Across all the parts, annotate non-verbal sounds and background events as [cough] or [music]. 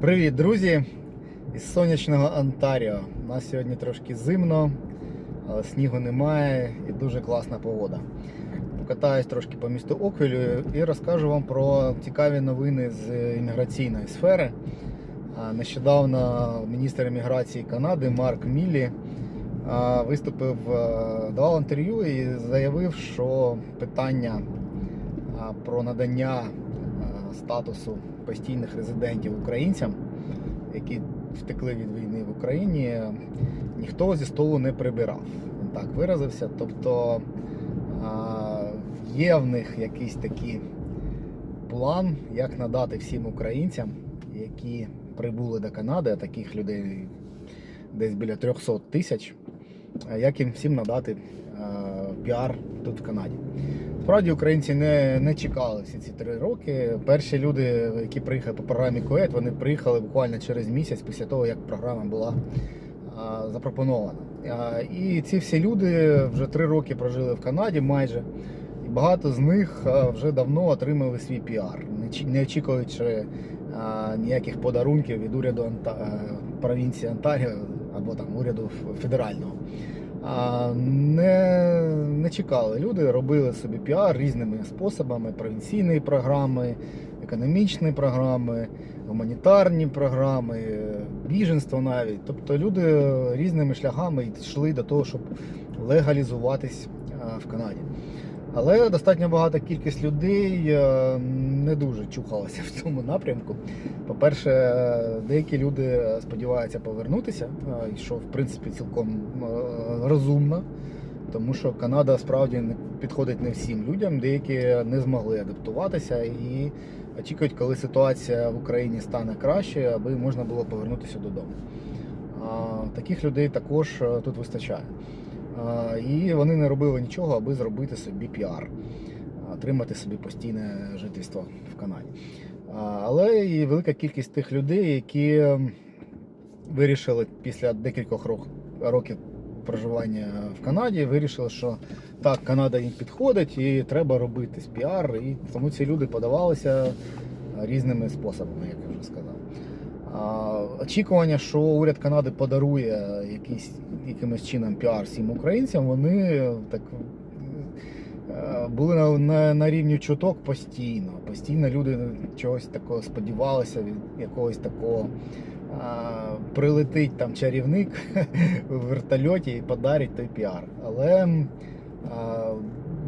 Привіт, друзі! Із сонячного Онтаріо. У нас сьогодні трошки зимно, але снігу немає і дуже класна погода. Покатаюсь трошки по місту Оквілю і розкажу вам про цікаві новини з імміграційної сфери. Нещодавно міністр імміграції Канади Марк Міллі виступив, давав інтерв'ю і заявив, що питання про надання статусу постійних резидентів українцям, які втекли від війни в Україні, ніхто зі столу не прибирав. Він так виразився. Тобто є в них якийсь такий план, як надати всім українцям, які прибули до Канади, а таких людей десь біля 300 тисяч, як їм всім надати піар тут в Канаді. Справді українці не, не чекали всі ці три роки. Перші люди, які приїхали по програмі КОЕТ, вони приїхали буквально через місяць після того, як програма була а, запропонована. А, і ці всі люди вже три роки прожили в Канаді майже. І багато з них вже давно отримали свій піар, не очікуючи а, ніяких подарунків від уряду Анта... провінції Онтаріо або там уряду федерального. Не, не чекали. Люди робили собі піар різними способами: провінційні програми, економічні програми, гуманітарні програми, біженство навіть. Тобто люди різними шляхами йшли до того, щоб легалізуватись в Канаді. Але достатньо багата кількість людей е, не дуже чухалася в цьому напрямку. По-перше, деякі люди сподіваються повернутися, е, що в принципі цілком е, розумно, тому що Канада справді підходить не всім людям, деякі не змогли адаптуватися і очікують, коли ситуація в Україні стане краще, аби можна було повернутися додому. Таких людей також тут вистачає. І вони не робили нічого, аби зробити собі піар, отримати собі постійне жительство в Канаді. Але і велика кількість тих людей, які вирішили після декількох років проживання в Канаді, вирішили, що так, Канада їм підходить і треба робити піар. І тому ці люди подавалися різними способами, як я вже сказав. Очікування, що уряд Канади подарує якийсь, якимось чином піар всім українцям, вони так е, були на, на, на рівні чуток постійно. Постійно люди чогось такого сподівалися, від якогось такого а, прилетить там чарівник [laughs] в вертольоті і подарить той піар. Але а,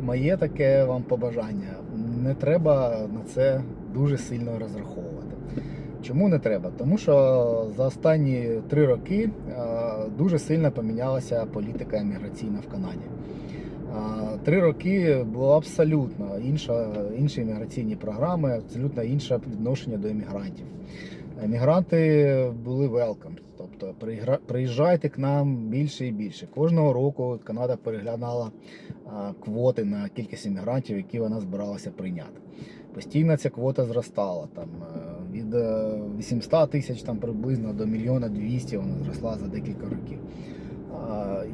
моє таке вам побажання. Не треба на це дуже сильно розраховувати. Чому не треба? Тому що за останні три роки е, дуже сильно помінялася політика еміграційна в Канаді. Е, Три роки було абсолютно інша, інші імміграційні програми, абсолютно інше відношення до емігрантів. Емігранти були welcome, тобто приїжджайте к нам більше і більше. Кожного року Канада переглядала е, квоти на кількість іммігрантів, які вона збиралася прийняти. Постійно ця квота зростала. Там, е, від е, 800 тисяч там, приблизно до мільйона 200 вона зросла за декілька років.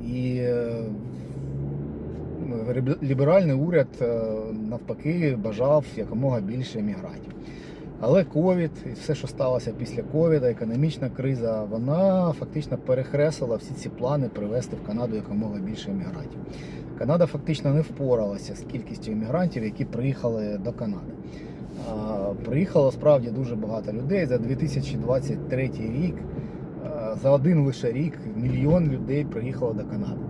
І е, ліберальний уряд е, навпаки бажав якомога більше емігрантів. Але ковід і все, що сталося після ковіда, економічна криза, вона фактично перехресила всі ці плани привести в Канаду якомога більше емігрантів. Канада фактично не впоралася з кількістю емігрантів, які приїхали до Канади. Приїхало справді дуже багато людей за 2023 рік. За один лише рік мільйон людей приїхало до Канади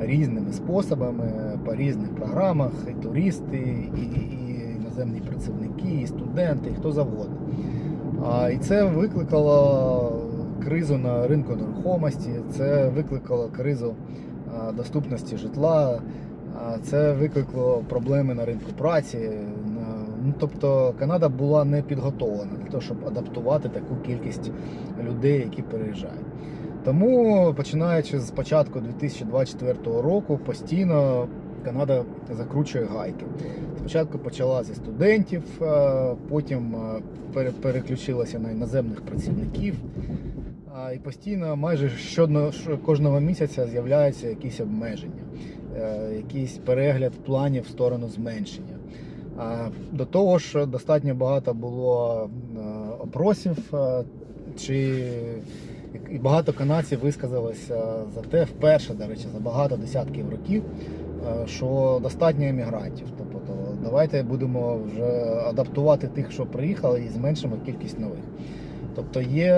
різними способами, по різних програмах, і туристи, і, і іноземні працівники, і студенти, і хто завгодно. І це викликало кризу на ринку нерухомості, це викликало кризу доступності житла, це викликало проблеми на ринку праці. Ну, тобто Канада була не підготовлена для того, щоб адаптувати таку кількість людей, які переїжджають. Тому, починаючи з початку 2024 року, постійно Канада закручує гайки. Спочатку почала зі студентів, е, потім е, переключилася на іноземних працівників. І постійно, майже щодно кожного місяця з'являються якісь обмеження, е, якийсь перегляд планів в сторону зменшення. До того ж, достатньо багато було опросів чи і багато канадців висказалися за те вперше, до речі, за багато десятків років, що достатньо емігрантів. Тобто давайте будемо вже адаптувати тих, що приїхали, і зменшимо кількість нових. Тобто є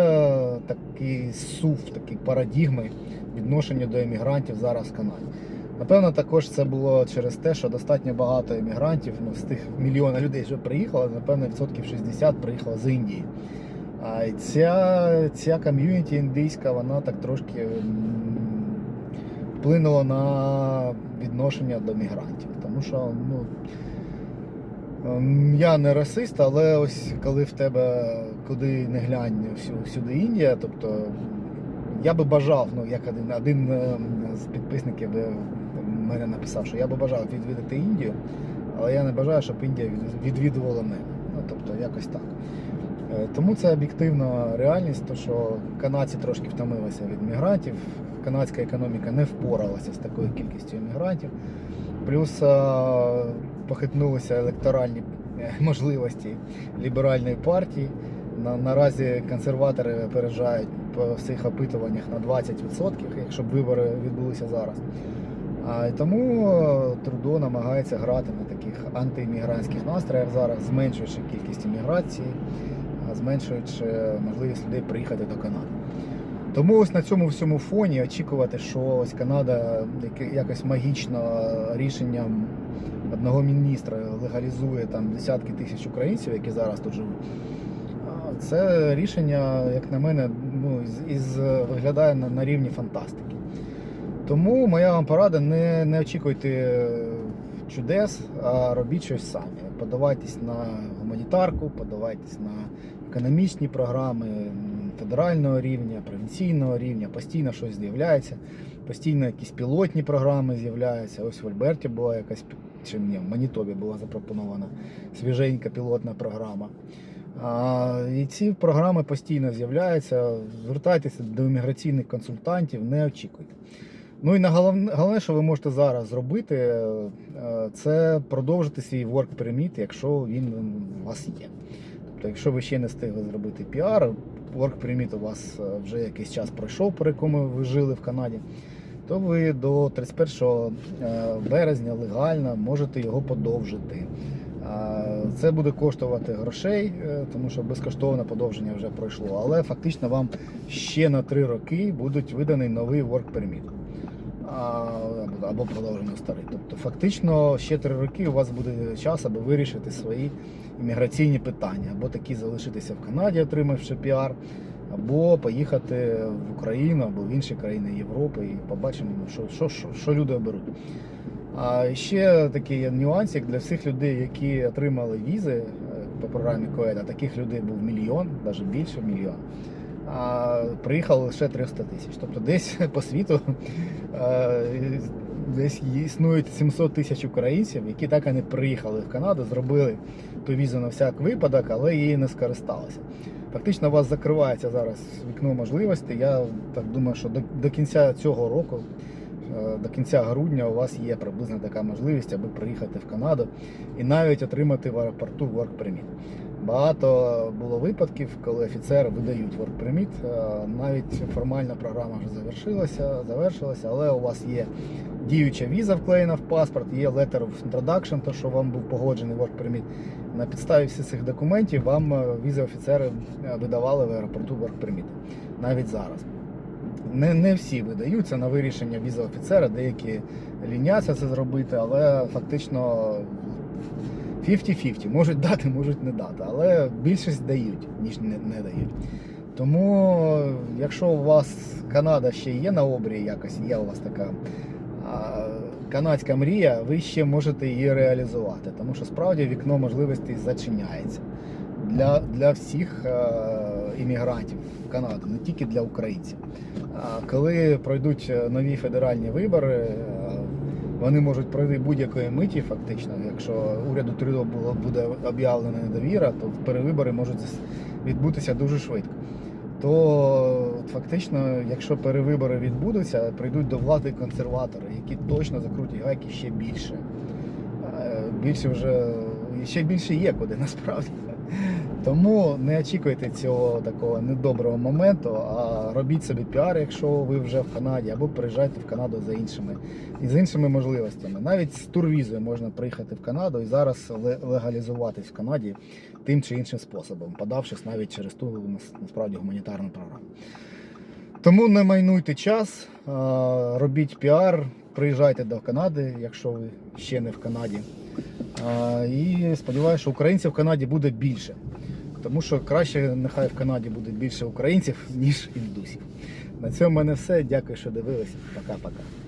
такий сув, такі парадігми відношення до емігрантів зараз в Канаді. Напевно, також це було через те, що достатньо багато емігрантів, ну, з тих мільйона людей, що приїхали, напевно, відсотків 60 приїхало з Індії. А ця, ця ком'юніті індійська, вона так трошки м, вплинула на відношення до мігрантів. Тому що ну, ем, я не расист, але ось коли в тебе куди не глянь всю- всюди Індія, тобто я би бажав, ну як один, один ем, з підписників е, мене написав, що я би бажав відвідати Індію, але я не бажаю, щоб Індія відвідувала мене. Ну тобто якось так. Е, Тому це об'єктивна реальність, то що канадці трошки втомилися від мігрантів. Канадська економіка не впоралася з такою кількістю мігрантів. Плюс е, похитнулися електоральні е, можливості ліберальної партії. На, наразі консерватори опереджають по всіх опитуваннях на 20%, якщо б вибори відбулися зараз. А, тому е, Трудо намагається грати на таких антиіммігрантських настроях зараз, зменшуючи кількість імміграції, зменшуючи можливість людей приїхати до Канади. Тому ось на цьому всьому фоні очікувати, що ось Канада якось магічно рішенням одного міністра легалізує там десятки тисяч українців, які зараз тут живуть. Це рішення, як на мене, ну, із, із виглядає на, на рівні фантастики. Тому моя вам порада: не, не очікуйте чудес, а робіть щось самі. Подавайтесь на гуманітарку, подавайтесь на економічні програми федерального рівня, провінційного рівня, постійно щось з'являється, постійно якісь пілотні програми з'являються. Ось в Альберті була якась чи ні, в Манітобі була запропонована свіженька пілотна програма. А, і ці програми постійно з'являються. Звертайтеся до імміграційних консультантів, не очікуйте. Ну і на головне, головне, що ви можете зараз зробити, е, це продовжити свій work permit, якщо він у вас є. Тобто, якщо ви ще не встигли зробити піар, work permit у вас е, вже якийсь час пройшов, по якому ви жили в Канаді, то ви до 31 е, березня легально можете його подовжити. Це буде коштувати грошей, е, тому що безкоштовне подовження вже пройшло. Але фактично вам ще на 3 роки будуть виданий новий work permit. Або продовжено старий. Тобто, фактично, ще 3 роки у вас буде час, аби вирішити свої імміграційні питання, або такі залишитися в Канаді, отримавши піар, або поїхати в Україну або в інші країни Європи і побачимо, що, що, що, що люди оберуть. А ще такий є нюансик для всіх людей, які отримали візи е, по програмі КОЕДа. Таких людей був мільйон, навіть більше мільйона. А приїхало лише 300 тисяч. Тобто десь [laughs] по світу десь існують 700 тисяч українців, які так і не приїхали в Канаду, зробили ту візу на всяк випадок, але її не скористалися. Фактично у вас закривається зараз вікно можливостей. Я так думаю, що до, до кінця цього року, е, до кінця грудня, у вас є приблизно така можливість, аби приїхати в Канаду і навіть отримати в аеропорту work permit. Багато було випадків, коли офіцери видають work. Е, Навіть формальна програма вже завершилася, завершилася, але у вас є діюча віза вклеєна в паспорт, є letter of introduction, то що вам був погоджений work. На підставі всіх цих документів вам е, візи офіцери е, видавали в аеропорту work. Навіть зараз. Не, не всі видаються на вирішення віза офіцера, деякі ліняться це зробити, але фактично 50-50. Можуть дати, можуть не дати. Але більшість дають, ніж не, не дають. Тому, якщо у вас Канада ще є на обрії, якось є у вас така а, канадська мрія, ви ще можете її реалізувати. Тому що справді вікно можливостей зачиняється для, для всіх е, іммігрантів в Канаду, не тільки для українців. А коли пройдуть нові федеральні вибори, е, вони можуть пройти будь-якої миті, фактично. Якщо уряду Трюдо буде об'явлена недовіра, то перевибори можуть відбутися дуже швидко. То фактично, якщо перевибори відбудуться, прийдуть до влади консерватори, які точно закрутять гайки ще більше. Е, Більше вже ще більше є куди [laughs] насправді. Тому не очікуйте цього такого недоброго моменту, а робіть собі піар, якщо ви вже в Канаді, або приїжджайте в Канаду за іншими і з іншими можливостями. Навіть з турвізою можна приїхати в Канаду і зараз легалізуватись в Канаді тим чи іншим способом, подавшись навіть через ту нас- насправді гуманітарну програму. Тому не майнуйте час, робіть піар, приїжджайте до Канади, якщо ви ще не в Канаді. І сподіваюся, що українців в Канаді буде більше. Тому що краще нехай в Канаді буде більше українців, ніж індусів. На цьому в мене все. Дякую, що дивилися. Пока-пока.